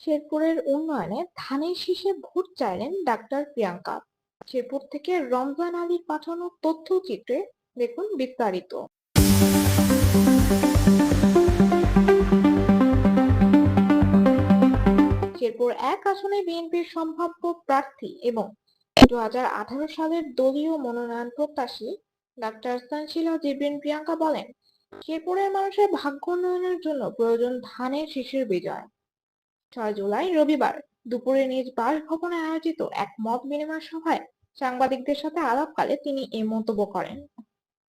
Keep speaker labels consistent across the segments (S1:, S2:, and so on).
S1: শেরপুরের উন্নয়নে ধানের শীষে ভোট চাইলেন ডাক্তার প্রিয়াঙ্কা। শেরপুর থেকে রমজান আলীর পাঠানো তথ্যচিত্রে দেখুন বিস্তারিত। শেরপুর এক আসনে বিএনপির সম্ভাব্য প্রার্থী এবং দু হাজার আঠারো সালের দলীয় মনোনয়ন প্রত্যাশী ডাক্তার সানশিলা জিবরিন প্রিয়াঙ্কা বলেন, শেরপুরের মানুষের ভাগ্য উন্নয়নের জন্য প্রয়োজন ধানের শীষের বিজয়। ছয় জুলাই, রবিবার। দুপুরে নিজ বাসভবনে আয়োজিত এক মত বিনিময় সভায় সাংবাদিকদের সাথে আলাপকালে তিনি এই মন্তব্য করেন।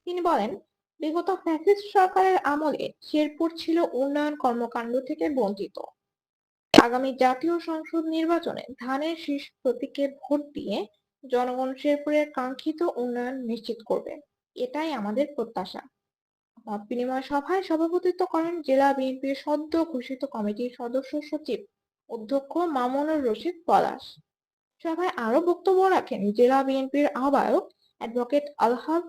S1: তিনি বলেন, বিগত ফ্যাসিস্ট সরকারের আমলে শেরপুর ছিল উন্নয়ন কর্মকাণ্ড থেকে বঞ্চিত। আগামী জাতীয় সংসদ নির্বাচনে ধানের শীষ প্রতীকে ভোট দিয়ে জনগণ শেরপুরের কাঙ্ক্ষিত উন্নয়ন নিশ্চিত করবে। এটাই আমাদের প্রত্যাশা। বিনিময় সভায় সভাপতিত্ব করেন জেলা বিএনপির সদ্য ঘোষিত কমিটির সদস্য সচিব অধ্যক্ষ মামুনুর রশিদ পলাশ। সভায় আরও বক্তব্য রাখেন জেলা বিএনপির আহ্বায়ক অ্যাডভোকেট আলহাব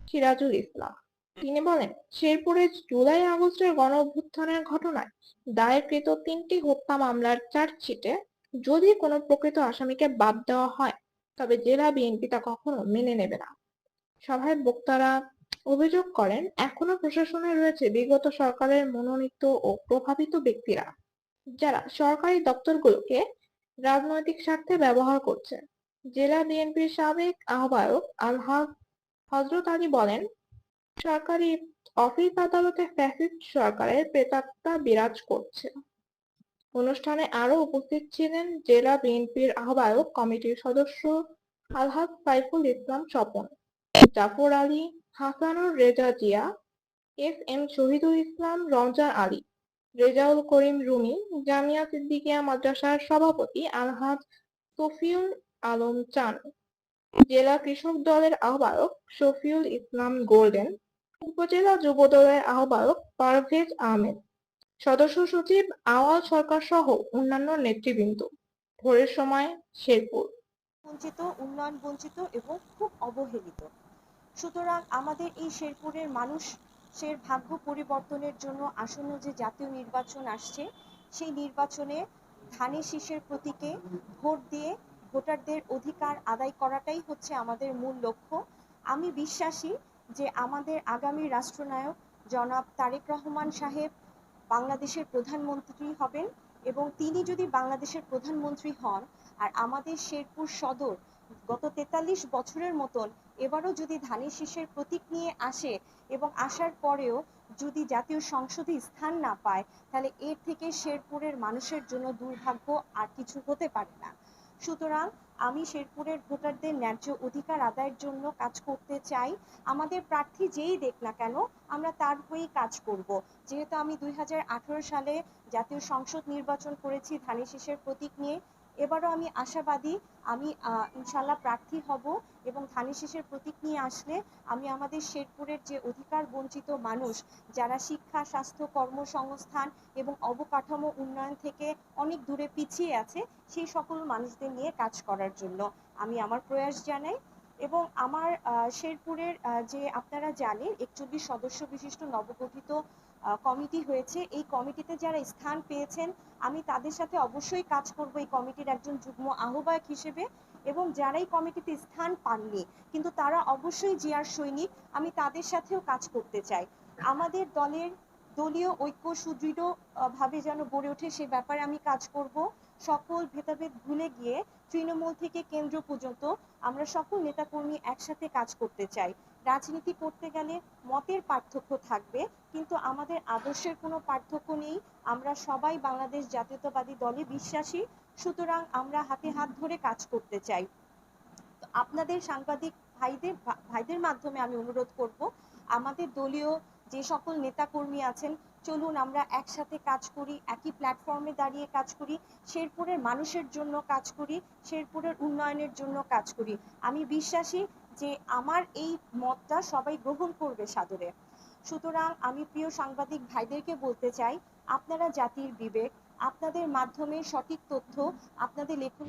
S1: সিরাজুল ইসলাম। তিনি বলেন, শেরপুরে জুলাই আগস্টের গণ অভ্যুত্থানের ঘটনায় দায়েরকৃত তিনটি হত্যা মামলার চার্জশিটে যদি কোনো প্রকৃত আসামিকে বাদ দেওয়া হয়, তবে জেলা বিএনপি তা কখনো মেনে নেবে না। সভায় বক্তারা অভিযোগ করেন, এখনও প্রশাসনে রয়েছে বিগত সরকারের মনোনীত ও প্রভাবিত ব্যক্তিরা, যারা সরকারি দপ্তরগুলোকে রাজনৈতিক স্বার্থে ব্যবহার করছে। জেলা বিএনপির সাবেক আহ্বায়ক আলহাজ হজরত আলী বলেন, সরকারি অফিস আদালতে ফ্যাসিস্ট সরকারের প্রেতাত্মা বিরাজ করছে। অনুষ্ঠানে আরও উপস্থিত ছিলেন জেলা বিএনপির আহ্বায়ক কমিটির সদস্য আলহাজ সাইফুল ইসলাম স্বপন, জাফর আলী হাসানুর রেজা জিয়া, এস এম শহীদুল ইসলাম, রমজান আলী, রেজাউল করিম রুমি, জামিয়া সিদ্দিকিয়া মাদ্রাসার সভাপতি আলহাজ তফিউল আলম চান। জেলা কৃষক দলের আহ্বায়ক শফিউল ইসলাম গোল্ডেন। উপজেলা যুব দলের আহ্বায়ক পারভেজ আহমেদ। সদস্য সচিব আওয়াল সরকার সহ অন্যান্য নেতৃবৃন্দ। ভোরের সময় শেরপুর।
S2: বঞ্চিত উন্নয়ন বঞ্চিত এবং খুব অবহেলিত। সুতরাং আমাদের এই শেরপুরের মানুষের ভাগ্য পরিবর্তনের জন্য আসন্ন যে জাতীয় নির্বাচন আসছে, সেই নির্বাচনে ধানের শীষের প্রতীকে ভোট দিয়ে ভোটারদের অধিকার আদায় করাটাই হচ্ছে আমাদের মূল লক্ষ্য। আমি বিশ্বাসী যে আমাদের আগামী রাষ্ট্রনায়ক জনাব তারেক রহমান সাহেব বাংলাদেশের প্রধানমন্ত্রী হবেন এবং তিনি যদি বাংলাদেশের প্রধানমন্ত্রী হন আর আমাদের শেরপুর সদর গত তেতাল্লিশ বছরের মতন এবারও যদি ধানের শীষের প্রতীক নিয়ে আসে এবং আসার পরেও যদি জাতীয় সংসদে স্থান না পায়, তাহলে এর থেকে শেরপুরের মানুষের জন্য দুর্ভাগ্য আর কিছু হতে পারে না। সুতরাং আমি শেরপুরের ভোটারদের ন্যায্য অধিকার আদায়ের জন্য কাজ করতে চাই। আমাদের প্রার্থী যেই দেখ না কেন, আমরা তার হয়েই কাজ করব। যেহেতু আমি দুই হাজার আঠেরো সালে জাতীয় সংসদ নির্বাচন করেছি, ধানের শীষের প্রতীক নিয়ে, এবারও আমি আশাবাদী, আমি ইনশাল্লাহ প্রার্থী হব এবং ধানের শীষের প্রতীক নিয়ে আসলে আমি আমাদের শেরপুরের যে অধিকার বঞ্চিত মানুষ, যারা শিক্ষা, স্বাস্থ্য, কর্মসংস্থান এবং অবকাঠামো উন্নয়ন থেকে অনেক দূরে পিছিয়ে আছে, সেই সকল মানুষদের নিয়ে কাজ করার জন্য আমি আমার প্রয়াস জানাই এবং আমার শেরপুরের যে আপনারা জানেন, একচল্লিশ সদস্য বিশিষ্ট নবগঠিত কমিটি হয়েছে। এই কমিটিতে যারা স্থান পেয়েছেন, আমি তাদের সাথে অবশ্যই কাজ করব। এই কমিটির একজন যুগ্ম আহ্বায়ক হিসেবে এবং যারা এই কমিটিতে স্থান পাননি, কিন্তু তারা অবশ্যই জিয়ার সৈনিক, আমি তাদের সাথেও কাজ করতে চাই। আমাদের দলের দলীয় ঐক্য সুদৃঢ় ভাবে যেন গড়ে ওঠে, সে ব্যাপারে আমি কাজ করব। সকল ভেদাভেদ ভুলে গিয়ে তৃণমূল থেকে কেন্দ্র পর্যন্ত আমরা সকল নেতাকর্মী একসাথে কাজ করতে চাই। রাজনীতি করতে গেলে মতের পার্থক্য থাকবে, কিন্তু আমাদের আদর্শের কোনো পার্থক্য নেই। আমরা সবাই বাংলাদেশ জাতীয়তাবাদী দলে বিশ্বাসী, সুতরাং আমরা হাতে হাত ধরে কাজ করতে চাই। আপনাদের সাংবাদিক ভাইদের ভাইদের মাধ্যমে আমি অনুরোধ করব, আমাদের দলীয় যে সকল নেতাকর্মী আছেন চলুন আমরা একসাথে কাজ করি, একই প্ল্যাটফর্মে দাঁড়িয়ে কাজ করি, শেরপুরের মানুষের জন্য কাজ করি, শেরপুরের উন্নয়নের জন্য কাজ করি। আমি বিশ্বাসী যে আমার এই মতটা সবাই গ্রহণ করবে সাদরে। সুতরাং আমি প্রিয় সাংবাদিক ভাইদেরকে বলতে চাই, আপনারা জাতির বিবেক, আপনাদের মাধ্যমে সঠিক তথ্য, আপনাদের লেখন